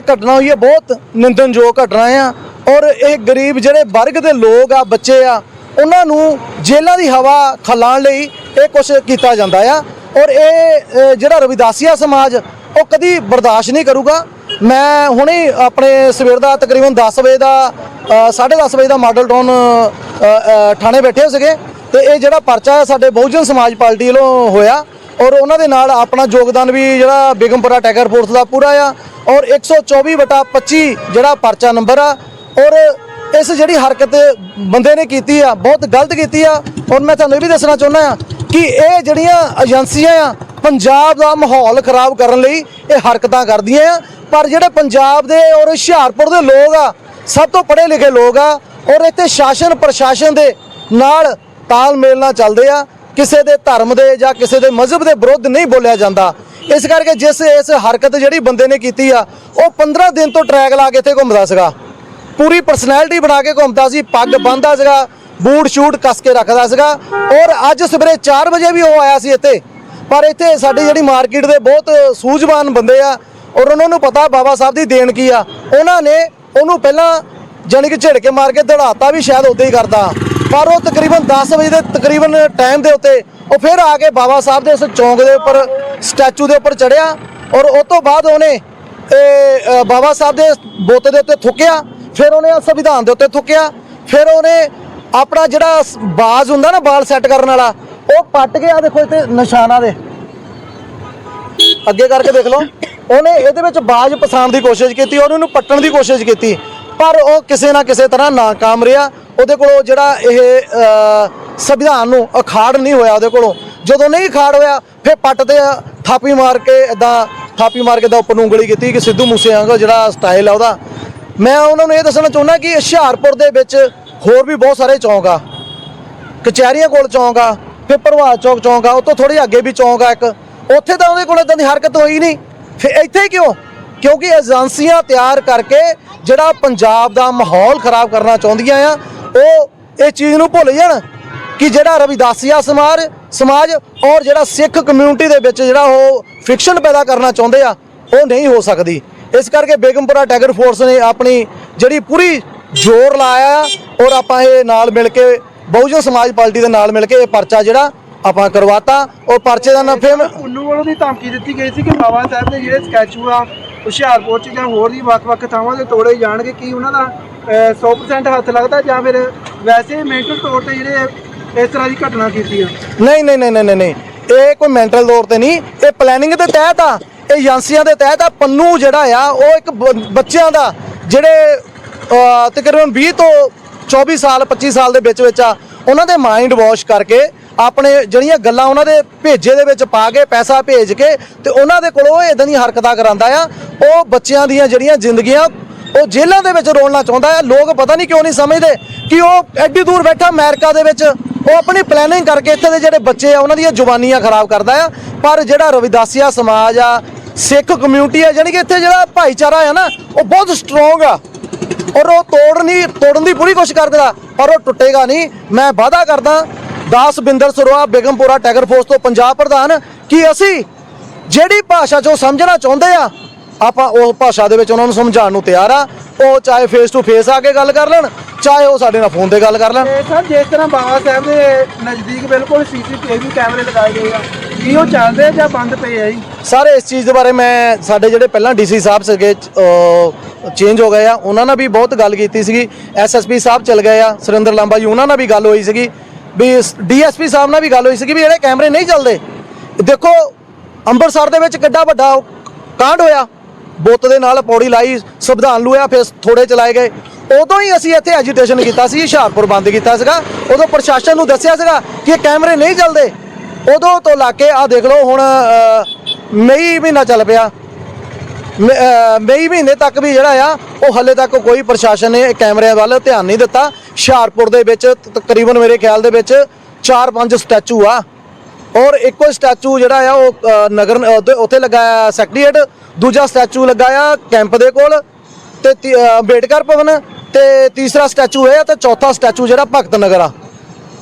ਇਹ ਘਟਨਾ ਹੋਈ ਹੈ ਬਹੁਤ ਨਿੰਦਨਯੋਗ ਘਟਨਾ ਆ। ਔਰ ਇਹ ਗਰੀਬ ਜਿਹੜੇ ਵਰਗ ਦੇ ਲੋਕ ਆ ਬੱਚੇ ਆ ਉਹਨਾਂ ਨੂੰ ਜੇਲ੍ਹਾਂ ਦੀ ਹਵਾ ਖਲਾਣ ਲਈ ਇਹ ਕੁਝ ਕੀਤਾ ਜਾਂਦਾ ਆ। ਔਰ ਇਹ ਅ, ਜਿਹੜਾ ਰਵਿਦਾਸੀਆ ਸਮਾਜ ਉਹ ਕਦੀ ਬਰਦਾਸ਼ਤ ਨਹੀਂ ਕਰੂਗਾ। ਮੈਂ ਹੁਣੇ ਆਪਣੇ ਸਵੇਰ ਦਾ ਤਕਰੀਬਨ 10 ਵਜੇ ਦਾ ਅ, 10:30 ਵਜੇ ਦਾ ਮਾਡਲ ਟਾਊਨ ਥਾਣੇ ਬੈਠੇ ਸੀਗੇ। ਤੇ ਇਹ ਜਿਹੜਾ ਪਰਚਾ ਹੈ ਸਾਡੇ ਬਹੁਜਨ ਸਮਾਜ ਪਾਰਟੀ ਵੱਲੋਂ ਹੋਇਆ। ਔਰ ਉਹਨਾਂ ਦੇ ਨਾਲ ਆਪਣਾ ਯੋਗਦਾਨ ਵੀ ਜਿਹੜਾ ਬੇਗਮਪੁਰਾ ਟੈਗਰ ਫੋਰਸ ਦਾ ਪੂਰਾ ਆ। ਔਰ 124 ਵਟਾ 25 ਜਿਹੜਾ ਪਰਚਾ ਨੰਬਰ ਆ, ਔਰ ਇਸ ਜਿਹੜੀ ਹਰਕਤ ਬੰਦੇ ਨੇ ਕੀਤੀ ਆ, ਬਹੁਤ ਗਲਤ ਕੀਤੀ ਆ, ਔਰ ਮੈਂ ਤੁਹਾਨੂੰ ਇਹ ਵੀ ਦੱਸਣਾ ਚਾਹੁੰਦਾ ਆ ਕਿ ਇਹ ਜਿਹੜੀਆਂ ਏਜੰਸੀਆਂ ਆ, ਪੰਜਾਬ ਦਾ ਮਾਹੌਲ ਖਰਾਬ ਕਰਨ ਲਈ ਇਹ ਹਰਕਤਾਂ ਕਰਦੀਆਂ ਆ, ਪਰ ਜਿਹੜੇ ਪੰਜਾਬ ਦੇ ਔਰ ਹੁਸ਼ਿਆਰਪੁਰ ਦੇ ਲੋਕ ਆ, ਸਭ ਤੋਂ ਪੜ੍ਹੇ ਲਿਖੇ ਲੋਕ ਆ, ਔਰ ਇੱਥੇ ਸ਼ਾਸਨ ਪ੍ਰਸ਼ਾਸਨ ਦੇ ਨਾਲ ਤਾਲਮੇਲ ਨਾਲ ਚੱਲਦੇ ਆ, ਕਿਸੇ ਦੇ ਧਰਮ ਦੇ ਜਾਂ ਕਿਸੇ ਦੇ ਮਜ਼ਹਬ ਦੇ ਵਿਰੁੱਧ ਨਹੀਂ ਬੋਲਿਆ ਜਾਂਦਾ ਇਸ ਕਰਕੇ ਜਿਸ ਇਸ ਹਰਕਤ ਜਿਹੜੀ ਬੰਦੇ ਨੇ ਕੀਤੀ ਆ ਉਹ 15 ਦਿਨ ਤੋਂ ਟਰੈਕ ਲਾ ਕੇ ਇੱਥੇ ਘੁੰਮਦਾ ਸੀਗਾ। ਪੂਰੀ ਪਰਸਨੈਲਿਟੀ ਬਣਾ ਕੇ ਘੁੰਮਦਾ ਸੀ ਪੱਗ ਬੰਨਦਾ ਸੀਗਾ ਬੂਟ ਸ਼ੂਟ ਕੱਸ ਕੇ ਰੱਖਦਾ ਸੀਗਾ ਔਰ ਅੱਜ ਸਵੇਰੇ 4 ਵਜੇ ਵੀ ਉਹ ਆਇਆ ਸੀ ਇੱਥੇ। ਪਰ ਇੱਥੇ ਸਾਡੀ ਜਿਹੜੀ ਮਾਰਕੀਟ ਦੇ ਬਹੁਤ ਸੂਝਵਾਨ ਬੰਦੇ ਆ ਔਰ ਉਹਨਾਂ ਨੂੰ ਪਤਾ ਬਾਬਾ ਸਾਹਿਬ ਦੀ ਦੇਣ ਕੀ ਆ। ਉਹਨਾਂ ਨੇ ਉਹਨੂੰ ਪਹਿਲਾਂ ਜਾਣੀ ਕਿ ਝਿੜਕੇ ਮਾਰ ਕੇ ਦੜਾਤਾ ਵੀ ਸ਼ਾਇਦ ਉਦਾਂ ਹੀ ਕਰਦਾ। ਪਰ ਉਹ ਤਕਰੀਬਨ 10 ਵਜੇ ਦੇ ਤਕਰੀਬਨ ਟਾਈਮ ਦੇ ਉੱਤੇ ਉਹ ਫਿਰ ਆ ਕੇ ਬਾਬਾ ਸਾਹਿਬ ਦੇ ਉਸ ਚੌਂਕ ਦੇ ਉੱਪਰ, ਸਟੈਚੂ ਦੇ ਉੱਪਰ ਚੜਿਆ ਔਰ ਉਸ ਤੋਂ ਬਾਅਦ ਉਹਨੇ ਬਾਬਾ ਸਾਹਿਬ ਦੇ ਬੁੱਤ ਦੇ ਉੱਤੇ ਥੁੱਕਿਆ, ਫਿਰ ਉਹਨੇ ਸੰਵਿਧਾਨ ਦੇ ਉੱਤੇ ਥੁੱਕਿਆ, ਫਿਰ ਉਹਨੇ ਆਪਣਾ ਜਿਹੜਾ ਬਾਜ਼ ਹੁੰਦਾ ਨਾ ਬਾਲ ਸੈੱਟ ਕਰਨ ਵਾਲਾ, ਉਹ ਪੱਟ ਗਿਆ ਦੇਖੋ ਇੱਥੇ ਨਿਸ਼ਾਨਾ ਦੇ। ਅੱਗੇ ਕਰਕੇ ਦੇਖ ਲਓ। ਉਹਨੇ ਇਹਦੇ ਵਿੱਚ ਬਾਜ ਪਸਾਉਣ ਦੀ ਕੋਸ਼ਿਸ਼ ਕੀਤੀ ਔਰ ਉਹਨੂੰ ਪੱਟਣ ਦੀ ਕੋਸ਼ਿਸ਼ ਕੀਤੀ। ਪਰ ਉਹ ਕਿਸੇ ਨਾ ਕਿਸੇ ਤਰ੍ਹਾਂ ਨਾਕਾਮ ਰਿਹਾ। ਉਹਦੇ ਕੋਲੋਂ ਜਿਹੜਾ ਇਹ ਸੰਵਿਧਾਨ ਨੂੰ ਅਖਾੜ ਨਹੀਂ ਹੋਇਆ ਉਹਦੇ ਕੋਲੋਂ। ਜਦੋਂ ਨਹੀਂ ਅਖਾੜ ਹੋਇਆ, ਫਿਰ ਪੱਟ ਤੇ ਥਾਪੀ ਮਾਰ ਕੇ ਇਦਾਂ ਥਾਪੀ ਮਾਰ ਕੇ ਦਾ ਉੱਪਰ ਨੂੰ ਉਂਗਲੀ ਕੀਤੀ ਕਿ ਸਿੱਧੂ ਮੂਸੇ ਵਾਂਗ ਜਿਹੜਾ ਸਟਾਈਲ ਆ ਉਹਦਾ। ਮੈਂ ਉਹਨਾਂ ਨੂੰ ਇਹ ਦੱਸਣਾ ਚਾਹੁੰਦਾ ਕਿ ਹੁਸ਼ਿਆਰਪੁਰ ਦੇ ਵਿੱਚ ਹੋਰ ਵੀ ਬਹੁਤ ਸਾਰੇ ਚੌਂਕ ਆ। ਕਚਹਿਰੀਆਂ ਕੋਲ ਚੌਂਕ ਆ, ਫਿਰ ਪ੍ਰਭਾਤ ਚੌਕ ਚੌਂਕ ਆ ਉਹ ਤੋਂ ਥੋੜੀ ਅੱਗੇ ਵੀ ਚੌਂਕ ਆ ਇੱਕ। ਉੱਥੇ ਤਾਂ ਉਹਦੇ ਕੋਲ ਇਦਾਂ ਦੀ ਹਰਕਤ ਹੋਈ ਨਹੀਂ। ਫਿਰ ਇੱਥੇ ਕਿਉਂ? ਕਿਉਂਕਿ ਏਜੰਸੀਆਂ ਤਿਆਰ ਕਰਕੇ ਜਿਹੜਾ ਪੰਜਾਬ ਦਾ ਮਾਹੌਲ ਖਰਾਬ ਕਰਨਾ ਚਾਹੁੰਦੀਆਂ ਆ, ਉਹ ਇਹ ਚੀਜ਼ ਨੂੰ ਭੁੱਲ ਜਾਣ ਕਿ ਜਿਹੜਾ ਰਵਿਦਾਸੀਆ ਸਮਾਜ ਸਮਾਜ ਔਰ ਜਿਹੜਾ ਸਿੱਖ ਕਮਿਊਨਿਟੀ ਦੇ ਵਿੱਚ ਜਿਹੜਾ ਉਹ ਫਿਕਸ਼ਨ ਪੈਦਾ ਕਰਨਾ ਚਾਹੁੰਦੇ ਆ, ਉਹ ਨਹੀਂ ਹੋ ਸਕਦੀ। ਇਸ ਕਰਕੇ ਬੇਗਮਪੁਰਾ ਟੈਗਰ ਫੋਰਸ ਨੇ ਆਪਣੀ ਜਿਹੜੀ ਪੂਰੀ ਜ਼ੋਰ ਲਾਇਆ ਔਰ ਆਪਾਂ ਇਹ ਨਾਲ ਮਿਲ ਕੇ ਬਹੁਜਨ ਸਮਾਜ ਪਾਰਟੀ ਦੇ ਨਾਲ ਮਿਲ ਕੇ ਇਹ ਪਰਚਾ ਜਿਹੜਾ ਆਪਾਂ ਕਰਵਾਤਾ ਔਰ ਪਰਚੇ ਦਾ ਨਾਮ ਫੇਮ ਉਨੂੰ ਵੱਲੋਂ ਦੀ ਧਮਕੀ ਦਿੱਤੀ ਗਈ ਸੀ ਕਿ ਬਾਬਾ ਸਾਹਿਬ ਦੇ ਜਿਹੜੇ ਸਕੈਚੂ ਆ ਹੁਸ਼ਿਆਰਪੁਰ ਚ ਜਾਂ ਹੋਰ ਵੀ ਵੱਖ-ਵੱਖ ਥਾਵਾਂ ਤੇ ਤੋੜੇ ਜਾਣਗੇ ਕੀ ਉਹਨਾਂ ਦਾ ਅਹ, 100% ਹੱਥ ਲੱਗਦਾ ਜਾਂ ਫਿਰ ਵੈਸੇ ਮੈਂਟਲ ਤੌਰ ਤੇ ਜਿਹੜੇ ਇਸ ਤਰ੍ਹਾਂ ਦੀ ਘਟਨਾ ਕੀਤੀ ਆ? ਨਹੀਂ ਨਹੀਂ ਨਹੀਂ ਨਹੀਂ ਨਹੀਂ ਇਹ ਕੋਈ ਮੈਂਟਲ ਤੌਰ ਤੇ ਨਹੀਂ। ਇਹ ਪਲੈਨਿੰਗ ਦੇ ਤਹਿਤ ਆ। ਇਹ ਏਜੰਸੀਆਂ ਦੇ ਤਹਿਤ ਆ। ਪੰਨੂ ਜਿਹੜਾ ਆ ਉਹ ਇੱਕ ਬ- ਬੱਚਿਆਂ ਦਾ ਜਿਹੜੇ ਤਕਰੀਬਨ 20 ਤੋਂ 24 ਸਾਲ 25 ਸਾਲ ਦੇ ਵਿੱਚ ਵਿੱਚ ਆ ਉਹਨਾਂ ਦੇ ਮਾਈਂਡ ਵਾਸ਼ ਕਰਕੇ ਆਪਣੇ ਜਿਹੜੀਆਂ ਗੱਲਾਂ ਉਹਨਾਂ ਦੇ ਭੇਜੇ ਦੇ ਵਿੱਚ ਪਾ ਕੇ, ਪੈਸਾ ਭੇਜ ਕੇ ਤੇ ਉਹਨਾਂ ਦੇ ਕੋਲੋਂ ਇਦਾਂ ਦੀਆਂ ਹਰਕਤਾਂ ਕਰਾਂਦਾ ਆ। ਉਹ ਬੱਚਿਆਂ ਦੀਆਂ ਜਿਹੜੀਆਂ ਜ਼ਿੰਦਗੀਆਂ, ਉਹ ਜੇਲ੍ਹਾਂ ਦੇ ਵਿੱਚ ਰੋਲਣਾ ਚਾਹੁੰਦਾ ਆ। ਲੋਕ ਪਤਾ ਨਹੀਂ ਕਿਉਂ ਨਹੀਂ ਸਮਝਦੇ ਕਿ ਉਹ ਐਡੀ ਦੂਰ ਬੈਠਾ ਅਮਰੀਕਾ ਦੇ ਵਿੱਚ। ਉਹ ਆਪਣੀ ਪਲੈਨਿੰਗ ਕਰਕੇ ਇੱਥੇ ਦੇ ਜਿਹੜੇ ਬੱਚੇ ਆ, ਉਹਨਾਂ ਦੀਆਂ ਜ਼ੁਬਾਨੀਆਂ ਖਰਾਬ ਕਰਦਾ ਆ। ਪਰ ਜਿਹੜਾ ਰਵਿਦਾਸੀਆ ਸਮਾਜ ਆ, ਸਿੱਖ ਕਮਿਊਨਿਟੀ ਆ, ਜਾਣੀ ਕਿ ਇੱਥੇ ਜਿਹੜਾ ਭਾਈਚਾਰਾ ਆ ਨਾ, ਉਹ ਬਹੁਤ ਸਟਰੋਂਗ ਆ। ਔਰ ਉਹ ਤੋੜਨੀ, ਤੋੜਨ ਦੀ ਪੂਰੀ ਕੋਸ਼ਿਸ਼ ਕਰਦਾ ਪਰ ਉਹ ਟੁੱਟੇਗਾ ਨਹੀਂ ਮੈਂ ਵਾਅਦਾ ਕਰਦਾ ਦਾਸ ਬਿੰਦਰ ਸਰੋਆ ਬੇਗਮਪੁਰਾ ਟੈਗਰ ਫੋਰਸ ਤੋਂ ਪੰਜਾਬ ਪ੍ਰਧਾਨ ਕਿ ਅਸੀਂ ਜਿਹੜੀ ਭਾਸ਼ਾ 'ਚ ਉਹ ਸਮਝਣਾ ਚਾਹੁੰਦੇ ਆ ਆਪਾਂ ਉਹ ਭਾਸ਼ਾ ਦੇ ਵਿੱਚ ਉਹਨਾਂ ਨੂੰ ਸਮਝਾਉਣ ਨੂੰ ਤਿਆਰ ਆ। ਉਹ ਚਾਹੇ ਫੇਸ ਟੂ ਫੇਸ ਆ ਕੇ ਗੱਲ ਕਰ ਲੈਣ ਚਾਹੇ ਉਹ ਸਾਡੇ ਨਾਲ ਫੋਨ ਤੇ ਗੱਲ ਕਰ ਲੈਣ। ਸਰ ਜਿਸ ਤਰ੍ਹਾਂ ਬਾਬਾ ਸਾਹਿਬ ਦੇ ਨਜ਼ਦੀਕ ਬਿਲਕੁਲ ਸੀਸੀਟੀਵੀ ਕੈਮਰੇ ਲਗਾਏ ਗਏ ਆ ਕੀ ਉਹ ਚੱਲਦੇ ਆ ਜਾਂ ਬੰਦ ਪਏ ਆ ਜੀ? ਸਾਰੇ ਇਸ ਚੀਜ਼ ਦੇ ਬਾਰੇ ਮੈਂ ਸਾਡੇ ਜਿਹੜੇ ਪਹਿਲਾਂ ਡੀਸੀ ਸਾਹਿਬ ਸੀਗੇ ਚੇਂਜ ਹੋ ਗਏ ਆ ਉਹਨਾਂ ਨਾਲ ਵੀ ਬਹੁਤ ਗੱਲ ਕੀਤੀ ਸੀਗੀ। ਐਸਐਸਪੀ ਸਾਹਿਬ ਚਲ ਗਏ ਆ ਸੁਰਿੰਦਰ ਲਾਂਬਾ ਜੀ ਉਹਨਾਂ ਨਾਲ ਵੀ ਗੱਲ ਹੋਈ ਸੀਗੀ। ਵੀ ਡੀਐਸਪੀ ਸਾਹਿਬ ਨਾਲ ਵੀ ਗੱਲ ਹੋਈ ਸੀਗੀ ਵੀ ਜਿਹੜੇ ਕੈਮਰੇ ਨਹੀਂ ਚੱਲਦੇ। ਦੇਖੋ ਅੰਮ੍ਰਿਤਸਰ ਦੇ ਵਿੱਚ ਕਿੱਡਾ ਵੱਡਾ ਕਾਂਡ ਹੋਇਆ। ਬੁੱਤ ਦੇ ਨਾਲ ਪੌੜੀ ਲਾਈ, ਸੰਵਿਧਾਨ ਲੂਆ ਫਿਰ ਥੋੜੇ ਚਲਾਏ ਗਏ। ਉਦੋਂ ਹੀ ਅਸੀਂ ਇੱਥੇ ਐਜੀਟੇਸ਼ਨ ਕੀਤਾ ਸੀ, ਹੁਸ਼ਿਆਰਪੁਰ ਬੰਦ ਕੀਤਾ ਸੀਗਾ। ਉਦੋਂ ਪ੍ਰਸ਼ਾਸਨ ਨੂੰ ਦੱਸਿਆ ਸੀਗਾ ਕਿ ਇਹ ਕੈਮਰੇ ਨਹੀਂ ਚੱਲਦੇ। ਉਦੋਂ ਤੋਂ ਲਾ ਕੇ ਆ ਦੇਖ ਲਓ ਹੁਣ ਮਈ ਮਹੀਨਾ ਚੱਲ ਪਿਆ। ਮਈ ਮਹੀਨੇ ਤੱਕ ਵੀ ਜਿਹੜਾ ਆ, ਉਹ ਹੱਲੇ ਤੱਕ ਕੋਈ ਪ੍ਰਸ਼ਾਸਨ ਨੇ ਕੈਮਰਿਆਂ ਵੱਲ ਧਿਆਨ ਨਹੀਂ ਦਿੱਤਾ। ਹੁਸ਼ਿਆਰਪੁਰ ਦੇ ਵਿੱਚ ਤਕਰੀਬਨ ਮੇਰੇ ਖਿਆਲ ਦੇ ਵਿੱਚ 4-5 ਸਟੈਚੂ ਆ। ਔਰ ਇੱਕੋ ਸਟੈਚੂ ਜਿਹੜਾ ਆ, ਉਹ ਨਗਰ ਉੱਥੇ- ਉੱਥੇ ਲਗਾਇਆ ਸੈਕਟਰੀਏਟ। ਦੂਜਾ ਸਟੈਚੂ ਲਗਾਇਆ ਕੈਂਪ ਦੇ ਕੋਲ ਤੇ ਤੀ- ਅੰਬੇਡਕਰ ਭਵਨ ਤੇ ਤੀਸਰਾ ਸਟੈਚੂ ਹੈ ਤੇ ਚੌਥਾ ਸਟੈਚੂ ਜਿਹੜਾ ਭਗਤ ਨਗਰ ਆ।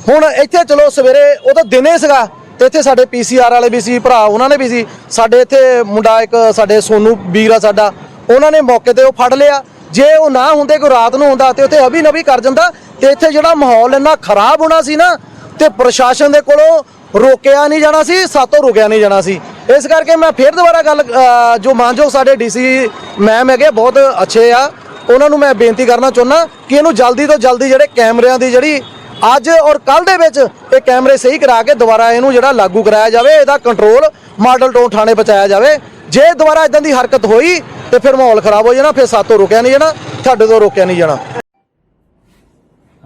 ਹੁਣ ਇੱਥੇ ਚਲੋ ਸਵੇਰੇ, ਉਹ ਤਾਂ ਦਿਨੇ ਸੀਗਾ। ਇੱਥੇ ਸਾਡੇ ਪੀਸੀਆਰ ਵਾਲੇ ਵੀ ਸੀ ਭਰਾ ਉਹਨਾਂ ਨੇ ਵੀ ਸੀ। ਸਾਡੇ ਇੱਥੇ ਮੁੰਡਾ ਇੱਕ ਸਾਡੇ ਸੋਨੂ ਵੀਰ ਆ ਸਾਡਾ ਉਹਨਾਂ ਨੇ ਮੌਕੇ ਤੇ ਉਹ ਫੜ ਲਿਆ। ਜੇ ਉਹ ਨਾ ਹੁੰਦੇ ਕੋਈ ਰਾਤ ਨੂੰ ਹੁੰਦਾ ਤੇ ਉੱਥੇ ਅਭੀ ਨਵੀ ਕਰ ਜਾਂਦਾ ਤੇ ਇੱਥੇ ਜਿਹੜਾ ਮਾਹੌਲ ਇੰਨਾ ਖਰਾਬ ਹੋਣਾ ਸੀ ਨਾ ਤੇ ਪ੍ਰਸ਼ਾਸਨ ਦੇ ਕੋਲੋਂ ਰੋਕਿਆ ਨਹੀਂ ਜਾਣਾ ਸੀ ਸਾਤੋਂ ਰੁਕਿਆ ਨਹੀਂ ਜਾਣਾ ਸੀ। ਇਸ ਕਰਕੇ ਮੈਂ ਫੇਰ ਦੁਬਾਰਾ ਗੱਲ ਅ, ਜੋ ਮਾਨਯੋਗ ਸਾਡੇ ਡੀਸੀ ਮੈਮ ਹੈਗੇ ਬਹੁਤ ਅੱਛੇ ਆ। ਉਹਨਾਂ ਨੂੰ ਮੈਂ ਬੇਨਤੀ ਕਰਨਾ ਚਾਹੁੰਦਾ ਕਿ ਇਹਨੂੰ ਜਲਦੀ ਤੋਂ ਜਲਦੀ ਜਿਹੜੇ ਕੈਮਰਿਆਂ ਦੀ ਜਿਹੜੀ ਅੱਜ ਔਰ ਕੱਲ ਦੇ ਵਿੱਚ ਇਹ ਕੈਮਰੇ ਸਹੀ ਕਰਾ ਕੇ ਦੁਬਾਰਾ ਇਹਨੂੰ ਜਿਹੜਾ ਲਾਗੂ ਕਰਾਇਆ ਜਾਵੇ ਇਹਦਾ ਕੰਟਰੋਲ ਮਾਡਲ ਟਾਊਨ ਥਾਣੇ ਪਹੁੰਚਾਇਆ ਜਾਵੇ। ਜੇ ਦੁਬਾਰਾ ਇਦਾਂ ਦੀ ਹਰਕਤ ਹੋਈ ਤੇ ਫਿਰ ਮਾਹੌਲ ਖਰਾਬ ਹੋ ਜਾਣਾ ਫਿਰ ਸਾਤੋਂ ਰੁਕਿਆ ਨਹੀਂ ਜਾਣਾ ਤੁਹਾਡੇ ਤੋਂ ਰੋਕਿਆ ਨਹੀਂ ਜਾਣਾ।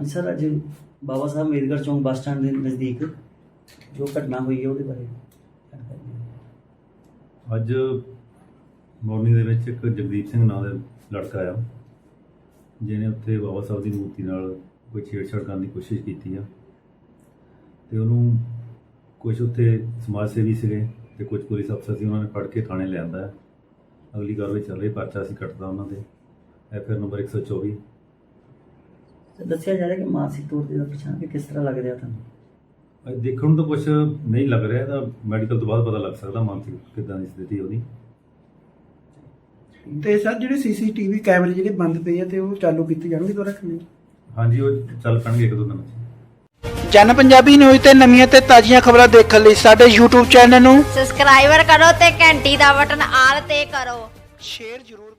ਸਰ ਅੱਜ ਬਾਬਾ ਸਾਹਿਬ ਅੰਬੇਦਕਰ ਚੌਂਕ ਬੱਸ ਸਟੈਂਡ ਦੇ ਨਜ਼ਦੀਕ ਜੋ ਘਟਨਾ ਹੋਈ ਹੈ ਉਹਦੇ ਬਾਰੇ ਅੱਜ ਮਾਰਨਿੰਗ ਦੇ ਵਿੱਚ ਇੱਕ ਜਗਦੀਪ ਸਿੰਘ ਨਾਂ ਦਾ ਲੜਕਾ ਆ ਜਿਹਨੇ ਉੱਥੇ ਬਾਬਾ ਸਾਹਿਬ ਦੀ ਮੂਰਤੀ ਨਾਲ ਕੋਈ ਛੇੜਛਾੜ ਕਰਨ ਦੀ ਕੋਸ਼ਿਸ਼ ਕੀਤੀ ਆ। ਤੇ ਉਹਨੂੰ ਕੁਝ ਉੱਥੇ ਸਮਾਜ ਸੇਵੀ ਸੀਗੇ ਤੇ ਕੁਝ ਪੁਲਿਸ ਅਫਸਰ ਸੀ ਉਹਨਾਂ ਨੇ ਫੜ ਕੇ ਥਾਣੇ ਲਿਆਂਦਾ ਹੈ ਅਗਲੀ ਕਾਰਵਾਈ ਚੱਲ ਰਹੀ ਪਰਚਾ ਸੀ ਕੱਟਦਾ ਉਹਨਾਂ ਦੇ। ਐਫਆਰ ਨੰਬਰ 124 ਸਰ ਦੱਸਿਆ ਜਾ ਰਿਹਾ ਕਿ ਮਾਨਸਿਕ ਤੌਰ ਤੇ ਦਾ ਪਛਾਣ ਕੇ ਕਿਸ ਤਰ੍ਹਾਂ ਲੱਗ ਰਿਹਾ ਤੁਹਾਨੂੰ? ਅੱਜ ਦੇਖਣ ਨੂੰ ਤਾਂ ਕੁਝ ਨਹੀਂ ਲੱਗ ਰਿਹਾ ਇਹਦਾ ਮੈਡੀਕਲ ਤੋਂ ਬਾਅਦ ਪਤਾ ਲੱਗ ਸਕਦਾ ਮਾਨਸਿਕ ਕਿੱਦਾਂ ਦੀ ਸਥਿਤੀ ਉਹਦੀ। ਤੇ ਸਰ ਜਿਹੜੇ ਸੀਸੀਟੀਵੀ ਕੈਮਰੇ ਜਿਹੜੇ ਬੰਦ ਪਏ ਆ ਤੇ ਉਹ ਚਾਲੂ ਕੀਤੇ ਜਾਣਗੇ ਦੁਬਾਰਾ ਕਿ ਨਹੀਂ? ਹਾਂਜੀ ਉਹ ਚੱਲ ਪੈਣਗੇ ਇੱਕ ਦੋ ਦਿਨਾਂ। 'ਚ ਜਨ ਪੰਜਾਬੀ ਨਿਊਜ਼ ਤੇ ਨਵੀਆਂ ਤੇ ਤਾਜ਼ੀਆਂ ਖਬਰਾਂ ਦੇਖਣ ਲਈ ਸਾਡੇ YouTube ਚੈਨਲ ਨੂੰ ਸਬਸਕ੍ਰਾਈਬਰ ਕਰੋ ਤੇ ਘੰਟੀ ਦਾ ਬਟਨ ਆਲ ਤੇ ਕਰੋ। ਸ਼ੇਅਰ ਜ਼ਰੂਰ